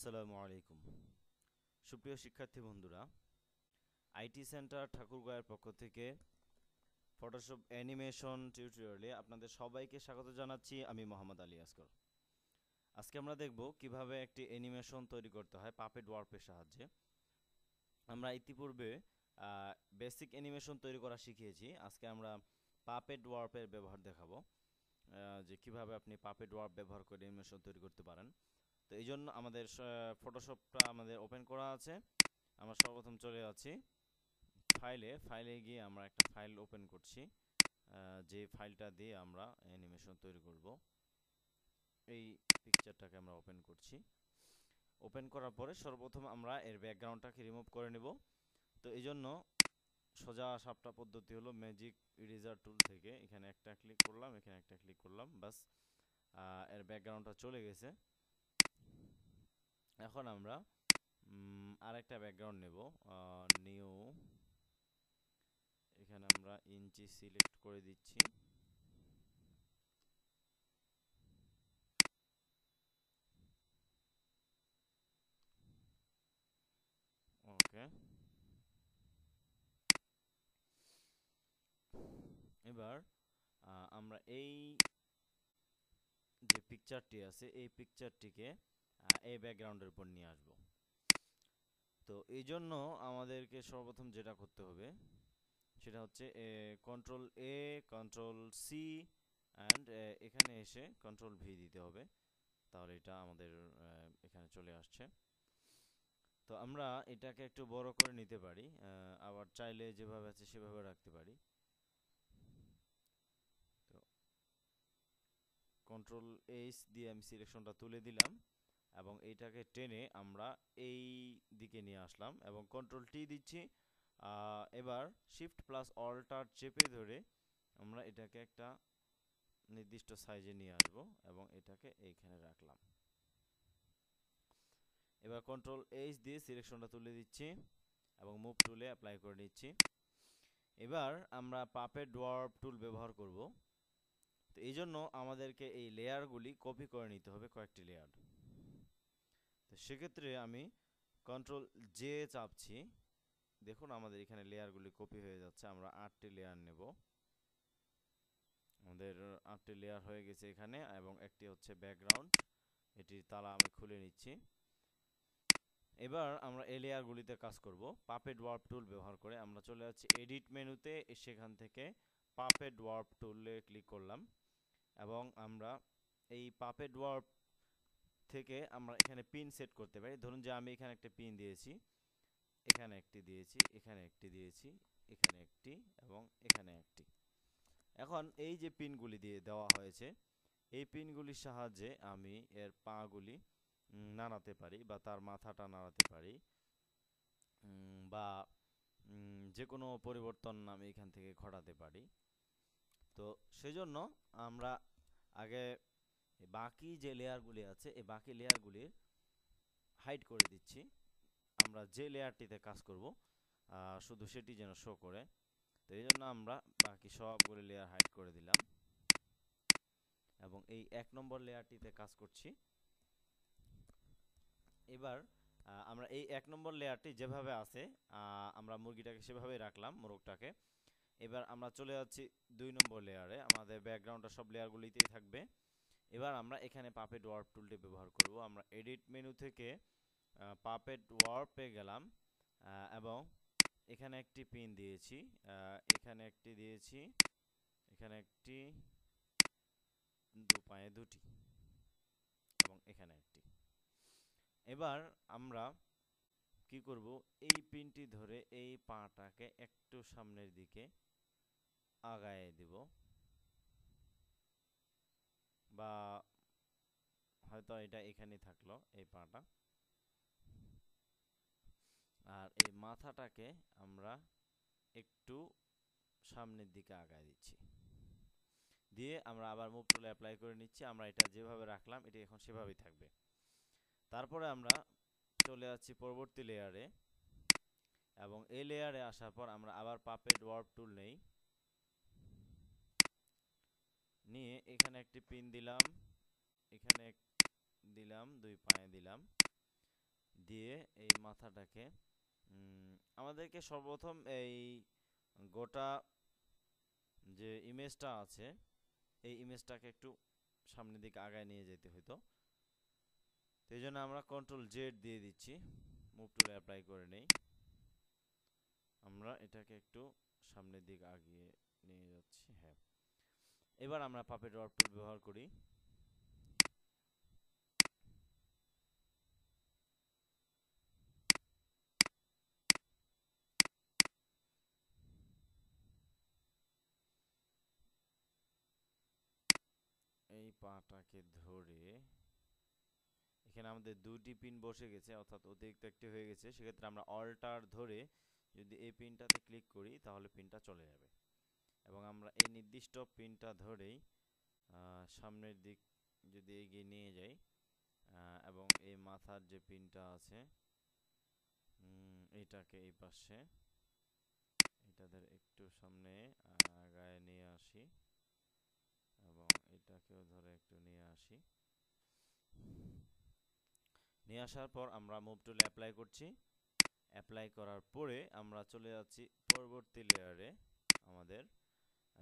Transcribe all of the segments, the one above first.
আসসালামু আলাইকুম। সুপ্রিয় শিক্ষার্থী বন্ধুরা, আইটি সেন্টার ঠাকুরগাঁয়ের পক্ষ থেকে ফটোশপ অ্যানিমেশন টিউটোরিয়ালে আপনাদের সবাইকে স্বাগত জানাচ্ছি। আমি মোহাম্মদ আলী আসকর আজকে আমরা দেখব কীভাবে একটি অ্যানিমেশন তৈরি করতে হয় পাপেট ওয়ার্পের সাহায্যে। আমরা ইতিপূর্বে বেসিক অ্যানিমেশন তৈরি করা শিখিয়েছি। আজকে আমরা পাপেট ওয়ার্পের ব্যবহার দেখাবো। যে কীভাবে আপনি পাপেট ওয়ার্প ব্যবহার করে অ্যানিমেশন তৈরি করতে পারেন। তো এই জন্য আমাদের ফটোশপটা আমাদের ওপেন করা আছে। আমরা সর্বপ্রথম চলে যাচ্ছি ফাইলে ফাইলে গিয়ে আমরা একটা ফাইল ওপেন করছি। যে ফাইলটা দিয়ে আমরা অ্যানিমেশন তৈরি করব। এই পিকচারটাকে আমরা ওপেন করছি। ওপেন করার পরে সর্বপ্রথম আমরা এর ব্যাকগ্রাউন্ডটাকে রিমুভ করে নেব। তো এই জন্য সোজা সাপটা পদ্ধতি হলো ম্যাজিক ইরেজার টুল থেকে এখানে একটা ক্লিক করলাম, এখানে একটা ক্লিক করলাম বাসের ব্যাকগ্রাউন্ডটা চলে গেছে। এখন আমরা আরেকটা ব্যাকগ্রাউন্ড নেব নিউ এখানে আমরা ইঞ্চি সিলেক্ট করে দিচ্ছি। ওকে এবার আমরা এই যে পিকচারটি আছে, এই পিকচারটিকে এই ব্যাকগ্রাউন্ডের উপর নিয়ে আসব। তো এই জন্য আমাদেরকে সর্বপ্রথম যেটা করতে হবে, সেটা হচ্ছে control A control C and এখানে এসে কন্ট্রোল ভি দিতে হবে। তাহলে এটা আমাদের এখানে চলে আসছে। তো আমরা এটাকে একটু বড় করে নিতে পারি আবার চাইলে যেভাবে আছে সেভাবে রাখতে পারি। কন্ট্রোল এইচ দিয়ে আমি সিলেকশনটা তুলে দিলাম। এবং এইটাকে টেনে আমরা এই দিকে নিয়ে আসলাম এবং কন্ট্রোল টি দিচ্ছি। এবার শিফট প্লাস অল্টার চেপে ধরে আমরা এটাকে একটা নির্দিষ্ট সাইজে নিয়ে আসব এবং এটাকে এইখানে রাখলাম। এবার কন্ট্রোল এইচ দিয়ে সিলেকশনটা তুলে দিচ্ছি এবং মুভ টুলে অ্যাপ্লাই করে নিচ্ছি। এবার আমরা পাপের ডোয়ার্প টুল ব্যবহার করব। তো এই জন্য আমাদেরকে এই লেয়ারগুলি কপি করে নিতে হবে কয়েকটি লেয়ার তো সেক্ষেত্রে আমি কন্ট্রোল জে চাপছি। দেখুন আমাদের এখানে লেয়ারগুলি কপি হয়ে যাচ্ছে, আমরা আটটি লেয়ার নেব। আমাদের আটটি লেয়ার হয়ে গেছে এখানে এবং একটি হচ্ছে ব্যাকগ্রাউন্ড এটির তালা আমি খুলে নিচ্ছি। এবার আমরা এই লেয়ারগুলিতে কাজ করব। পাপেট ওয়ার্প টুল ব্যবহার করে আমরা চলে যাচ্ছি এডিট মেনুতে, সেখান থেকে পাপেট ওয়ার্প টুলে ক্লিক করলাম। এবং আমরা এই পাপেট ওয়ার্প থেকে আমরা এখানে পিন সেট করতে পারি। ধরুন যে আমি এখানে একটা পিন দিয়েছি, এখানে একটি দিয়েছি, এখানে একটি দিয়েছি, এখানে একটি এবং এখানে একটি। এখন এই যে পিনগুলি দিয়ে দেওয়া হয়েছে, এই পিনগুলির সাহায্যে আমি এর পাগুলি নাড়াতে পারি বা তার মাথাটা নাড়াতে পারি। বা যে কোনো পরিবর্তন আমি এখান থেকে ঘটাতে পারি। তো সেজন্য আমরা আগে বাকি যে লেয়ারগুলি আছে এই বাকি লেয়ারগুলির হাইড করে দিচ্ছি। আমরা যে লেয়ারটিতে কাজ করব শুধু সেটি যেন শো করে। তো এই জন্য আমরা বাকি সবগুলি লেয়ার হাইড করে দিলাম। এবং এই এক নম্বর লেয়ারটিতে কাজ করছি। এবার আমরা এই এক নম্বর লেয়ারটি যেভাবে আছে আমরা মুরগিটাকে সেভাবেই রাখলাম, মোরগটাকে। এবার আমরা চলে যাচ্ছি দুই নম্বর লেয়ারে আমাদের ব্যাকগ্রাউন্ডটা সব লেয়ারগুলিতেই থাকবে। এবার আমরা এখানে পাপেট ওয়ার্প টুলটি ব্যবহার করব। আমরা এডিট মেনু থেকে পাপেট ওয়ার্পে গেলাম এবং এখানে একটি পিন দিয়েছি এখানে একটি দিয়েছি, এখানে একটি দু পায়ে দুটি, এবং এখানে একটি। এবার আমরা কি করব? এই পিনটি ধরে এই পাটাকে একটু সামনের দিকে আগায় দিব। বা হয়তো এটা এখানেই থাকল, এই পাটা। আর এই মাথাটাকে আমরা একটু সামনের দিকে আগায় দিচ্ছি। দিয়ে আমরা আবার মুভ টুলে অ্যাপ্লাই করে নিচ্ছি। আমরা এটা যেভাবে রাখলাম, এটা এখন সেভাবেই থাকবে। তারপরে আমরা চলে যাচ্ছি পরবর্তী লেয়ারে এবং এই লেয়ারে আসার পর আমরা আবার পাপেট ওয়ার্প টুল নেই। নিয়ে এখানে একটি পিন দিলাম। এখানে দিলাম, দুই পায়ে দিলাম। দিয়ে এই মাথাটাকে আমাদেরকে সর্বপ্রথম এই গোটা যে ইমেজটা আছে, এই ইমেজটাকে একটু সামনের দিকে আগায় নিয়ে যেতে হতো তো এই জন্য আমরা কন্ট্রোল জেড দিয়ে দিচ্ছি। মুভ টুলে অ্যাপ্লাই করে নেই। আমরা এটাকে একটু সামনের দিকে আগিয়ে নিয়ে যাচ্ছি। হ্যাঁ। এবার আমরা পাপেট ওয়ার্প টুল ব্যবহার করি। এই পাটাকে ধরে এখানে আমাদের দুটি পিন বসে গেছে, অর্থাৎ অতিরিক্ত একটি হয়ে গেছে। সেক্ষেত্রে আমরা অল্টার ধরে যদি এই পিনটাতে ক্লিক করি, তাহলে পিনটা চলে যাবে। এবং আমরা এই নির্দিষ্ট পিনটা ধরেই সামনের দিক যদি এগিয়ে নিয়ে যাই এবং এই মাথার যে পিনটা আছে এটাকে এই পাশে, এটাদের একটু সামনে আগায় নিয়ে আসি, এবং এটাকেও ধরে একটু নিয়ে আসি। নিয়ে আসার পর আমরা মুভ টুলে অ্যাপ্লাই করছি। অ্যাপ্লাই করার পরে আমরা চলে যাচ্ছি পরবর্তী লেয়ারে আমাদের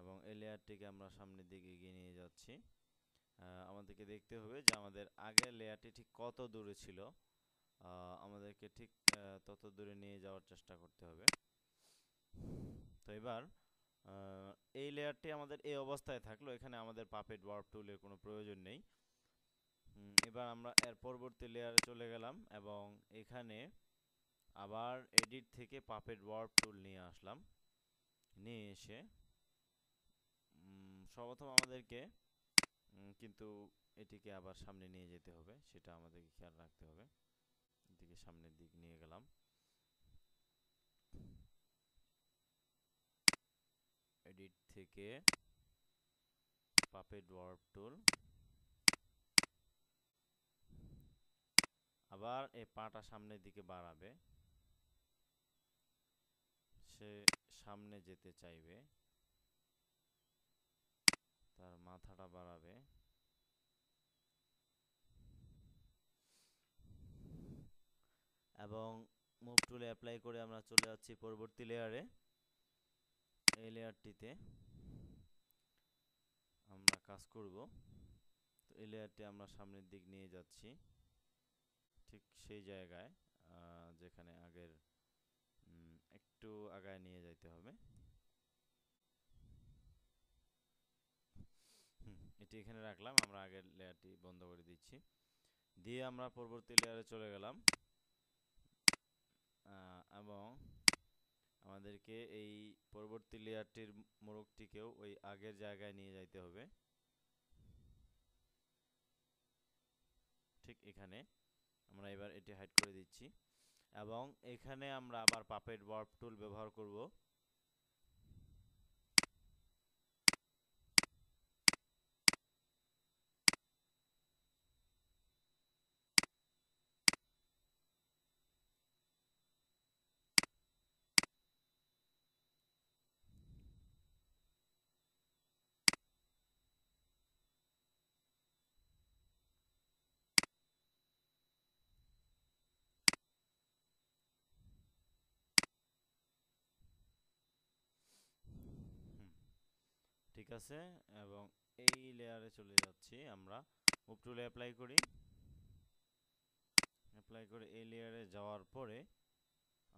এবং এই লেয়ারটিকে আমরা সামনের দিকে এগিয়ে নিয়ে যাচ্ছি। আমাদেরকে দেখতে হবে যে আমাদের আগের লেয়ারটি ঠিক কত দূরে ছিল। আমাদেরকে ঠিক তত দূরে নিয়ে যাওয়ার চেষ্টা করতে হবে। তো এবার এই লেয়ারটি আমাদের এই অবস্থায় থাকল। এখানে আমাদের পাপেট ওয়ার্প টুলের কোনো প্রয়োজন নেই। এবার আমরা এর পরবর্তী লেয়ারে চলে গেলাম এবং এখানে আবার এডিট থেকে পাপেট ওয়ার্প টুল নিয়ে আসলাম। নিয়ে এসে সর্বপ্রথম আমাদেরকে কিন্তু এটিকে আবার সামনে নিয়ে যেতে হবে, সেটা আমাদেরকে খেয়াল রাখতে হবে। এটিকে সামনের দিক নিয়ে গেলাম। এডিট থেকে পাপেট ওয়ার্প টুল আবার এই পাটা সামনের দিকে বাড়াবে। সে সামনে যেতে চাইবে। তার মাথাটা বাড়াবে। এবং মুভ টুলে অ্যাপ্লাই করে আমরা চলে যাচ্ছি পরবর্তী লেয়ারে এই লেয়ারটিতে আমরা কাজ করব। তো এই লেয়ারটি আমরা সামনের দিক নিয়ে যাচ্ছি। ঠিক সেই জায়গায় যেখানে আগের একটু আগায় নিয়ে যাইতে হবে। এটি এখানে রাখলাম, আমরা আগের লেয়ারটি বন্ধ করে দিচ্ছি। দিয়ে আমরা পরবর্তী লেয়ারে চলে গেলাম। এবং আমাদেরকে এই পরবর্তী লেয়ারটির মোড়কটিকেও ওই আগের জায়গায় নিয়ে যাইতে হবে। ঠিক এখানে আমরা এবার এটি হাইড করে দিচ্ছি। এবং এখানে আমরা আবার পাপেট ওয়ার্প টুল ব্যবহার করব। ঠিক আছে, এবং এই লেয়ারে চলে যাচ্ছি আমরা। মুভ টুলে অ্যাপ্লাই করি। অ্যাপ্লাই করে এই লেয়ারে যাওয়ার পরে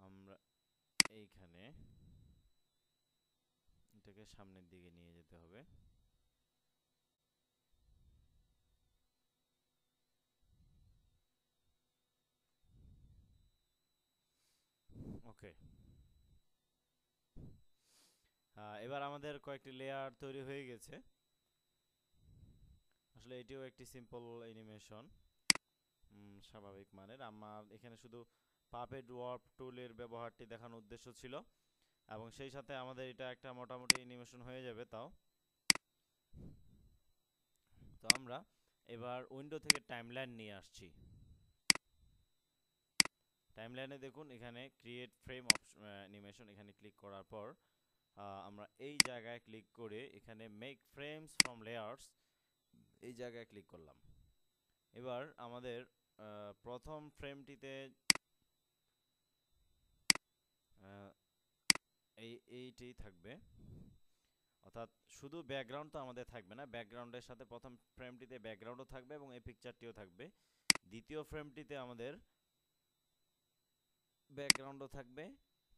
আমরা এইখানে এটাকে সামনের দিকে নিয়ে যেতে হবে। ওকে এবার আমাদের কয়েকটি লেয়ার তৈরি হয়ে গেছে। আসলে এটিও একটি সিম্পল অ্যানিমেশন স্বাভাবিক মানের। আমার এখানে শুধু পাপেট ওয়ার্প টুলের ব্যবহারটি দেখানোর উদ্দেশ্য ছিল, এবং সেই সাথে আমাদের এটা একটা মোটামুটি অ্যানিমেশন হয়ে যাবে তাও। তো আমরা এবার উইন্ডো থেকে টাইমলাইন নিয়ে আসছি। টাইমলাইনে দেখুন, এখানে ক্রিয়েট ফ্রেম অপশন অ্যানিমেশন এখানে ক্লিক করার পর আমরা এই জায়গায় ক্লিক করে এখানে মেক ফ্রেমস ফ্রম লেয়ার্স এই জায়গায় ক্লিক করলাম। এবার আমাদের প্রথম ফ্রেমটিতে এই, এইটি থাকবে। অর্থাৎ শুধু ব্যাকগ্রাউন্ড তো আমাদের থাকবে না ব্যাকগ্রাউন্ডের সাথে প্রথম ফ্রেমটিতে ব্যাকগ্রাউন্ডও থাকবে এবং এই পিকচারটিও থাকবে। দ্বিতীয় ফ্রেমটিতে আমাদের ব্যাকগ্রাউন্ডও থাকবে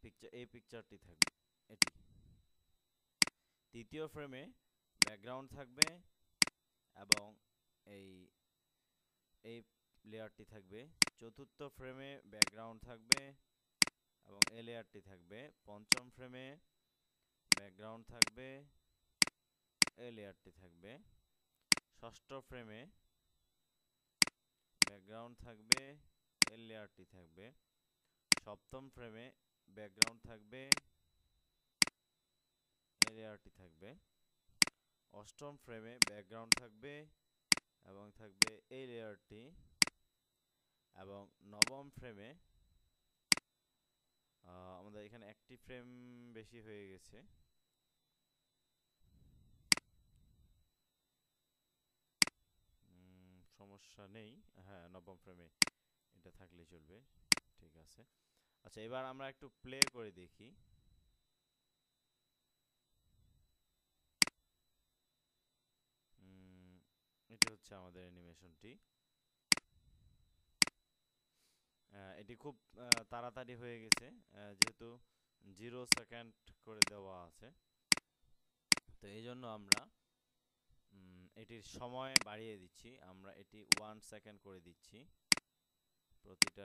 পিকচার এই পিকচারটি থাকবে, এটি। তৃতীয় ফ্রেমে ব্যাকগ্রাউন্ড থাকবে এবং এই এই লেয়ারটি থাকবে। চতুর্থ ফ্রেমে ব্যাকগ্রাউন্ড থাকবে এবং এই লেয়ারটি থাকবে। পঞ্চম ফ্রেমে ব্যাকগ্রাউন্ড থাকবে, এই লেয়ারটি থাকবে। ষষ্ঠ ফ্রেমে ব্যাকগ্রাউন্ড থাকবে, এই লেয়ারটি থাকবে। সপ্তম ফ্রেমে ব্যাকগ্রাউন্ড থাকবে লেয়ারটি থাকবে। অষ্টম ফ্রেমে ব্যাকগ্রাউন্ড থাকবে এবং থাকবে এই লেয়ারটি এবং নবম ফ্রেমে আমাদের এখানে একটি ফ্রেম বেশি হয়ে গেছে। সমস্যা নেই। হ্যাঁ নবম ফ্রেমে এটা থাকলে চলবে। ঠিক আছে। আচ্ছা এবার আমরা একটু প্লে করে দেখি উম, এটি হচ্ছে আমাদের অ্যানিমেশনটি। এটি খুব তাড়াতাড়ি হয়ে গেছে। যেহেতু জিরো সেকেন্ড করে দেওয়া আছে। তো এই জন্য আমরা এটির সময় বাড়িয়ে দিচ্ছি। আমরা এটি ওয়ান সেকেন্ড করে দিচ্ছি। প্রতিটা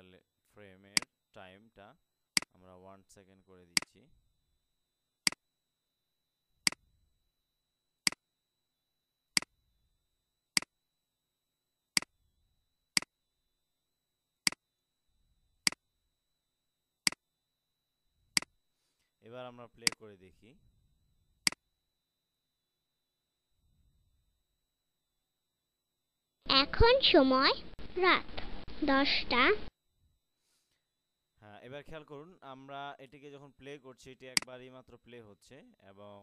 ফ্রেমের টাইমটা আমরা ওয়ান সেকেন্ড করে দিচ্ছি। এবার আমরা প্লে করে দেখি। এখন সময় রাত দশটা। হ্যাঁ এবার খেয়াল করুন আমরা এটিকে যখন প্লে করছি এটি একবারই মাত্র প্লে হচ্ছে এবং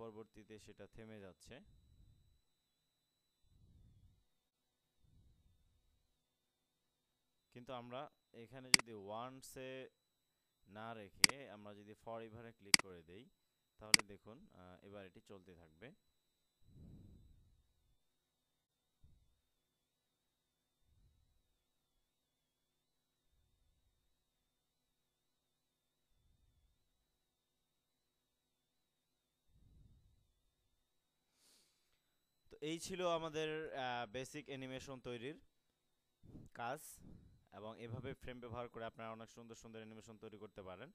পরবর্তীতে সেটা থেমে যাচ্ছে। কিন্তু আমরা এখানে যদি ওয়ান্সে না রেখে আমরা যদি ফর এভারে ক্লিক করে দেই, তাহলে দেখুন এবার এটি চলতে থাকবে। তো এই ছিল আমাদের বেসিক অ্যানিমেশন তৈরির কাজ। এবং এভাবে ফ্রেম ব্যবহার করে আপনারা অনেক সুন্দর সুন্দর অ্যানিমেশন তৈরি করতে পারেন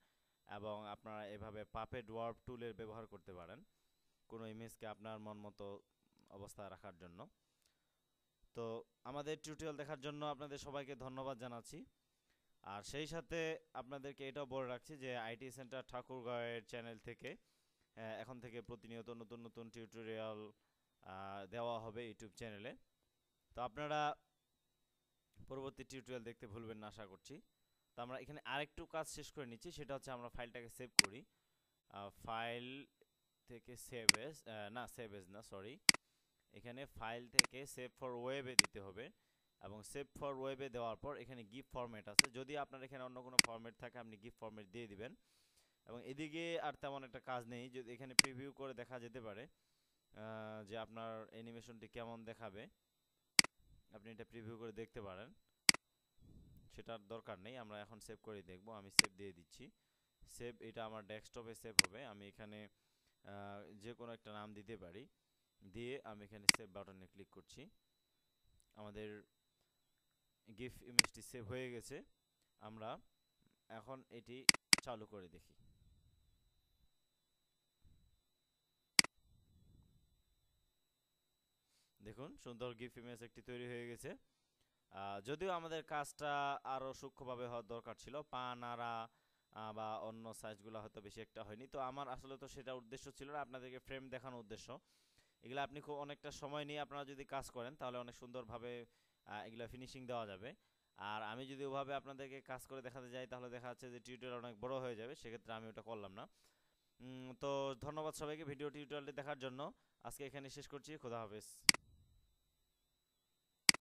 এবং আপনারা এভাবে পাপেট ওয়ার্প টুলের ব্যবহার করতে পারেন। কোনো ইমেজকে আপনার মন মতো অবস্থায় রাখার জন্য। তো আমাদের টিউটোরিয়াল দেখার জন্য আপনাদের সবাইকে ধন্যবাদ জানাচ্ছি। আর সেই সাথে আপনাদেরকে এটাও বলে রাখছি যে আইটি সেন্টার ঠাকুরগাঁয়ের চ্যানেল থেকে এখন থেকে প্রতিনিয়ত নতুন নতুন টিউটোরিয়াল দেওয়া হবে ইউটিউব চ্যানেলে তো আপনারা পরবর্তী টিউটোরিয়াল দেখতে ভুলবেন না, আশা করছি। তো আমরা এখানে আরেকটু কাজ শেষ করে নিচ্ছি, সেটা হচ্ছে আমরা ফাইলটাকে সেভ করি। ফাইল থেকে সেভ এস না সেভ এস না সরি এখানে ফাইল থেকে সেভ ফর ওয়েবে দিতে হবে এবং সেভ ফর ওয়েবে দেওয়ার পর এখানে গিফ ফরম্যাট আছে। যদি আপনার এখানে অন্য কোনো ফরম্যাট থাকে, আপনি গিফট ফরম্যাট দিয়ে দিবেন। এবং এদিকে আর তেমন একটা কাজ নেই, যদি এখানে প্রিভিউ করে দেখা যেতে পারে যে আপনার অ্যানিমেশনটি কেমন দেখাবে। আপনি এটা প্রিভিউ করে দেখতে পারেন। সেটার দরকার নেই, আমরা এখন সেভ করে দেখব। আমি সেভ দিয়ে দিচ্ছি। সেভ এটা আমার ডেস্কটপে সেভ হবে। আমি এখানে যে কোনো একটা নাম দিতে পারি। দিয়ে আমি এখানে সেভ বাটনে ক্লিক করছি। আমাদের গিফ ইমেজটি সেভ হয়ে গেছে। আমরা এখন এটি চালু করে দেখি। দেখুন, সুন্দর গিফট ইমেজ একটি তৈরি হয়ে গেছে। যদিও আমাদের কাজটা আরও সূক্ষ্মভাবে হওয়ার দরকার ছিল, পা, নাড়া বা অন্য সাইজগুলো হয়তো বেশি একটা হয়নি। তো আমার আসলে তো সেটা উদ্দেশ্য ছিল না, আপনাদেরকে ফ্রেম দেখানোর উদ্দেশ্য। এগুলো আপনি খুব অনেকটা সময় নিয়ে আপনারা যদি কাজ করেন, তাহলে অনেক সুন্দরভাবে এগুলো ফিনিশিং দেওয়া যাবে। আর আমি যদি ওভাবে আপনাদেরকে কাজ করে দেখাতে যাই, তাহলে দেখা যাচ্ছে যে টিউটোরিয়াল অনেক বড় হয়ে যাবে, সেক্ষেত্রে আমি ওটা করলাম না। তো ধন্যবাদ সবাইকে ভিডিও টিউটোরিয়ালটি দেখার জন্য। আজকে এখানে শেষ করছি, খোদা হাফেজ।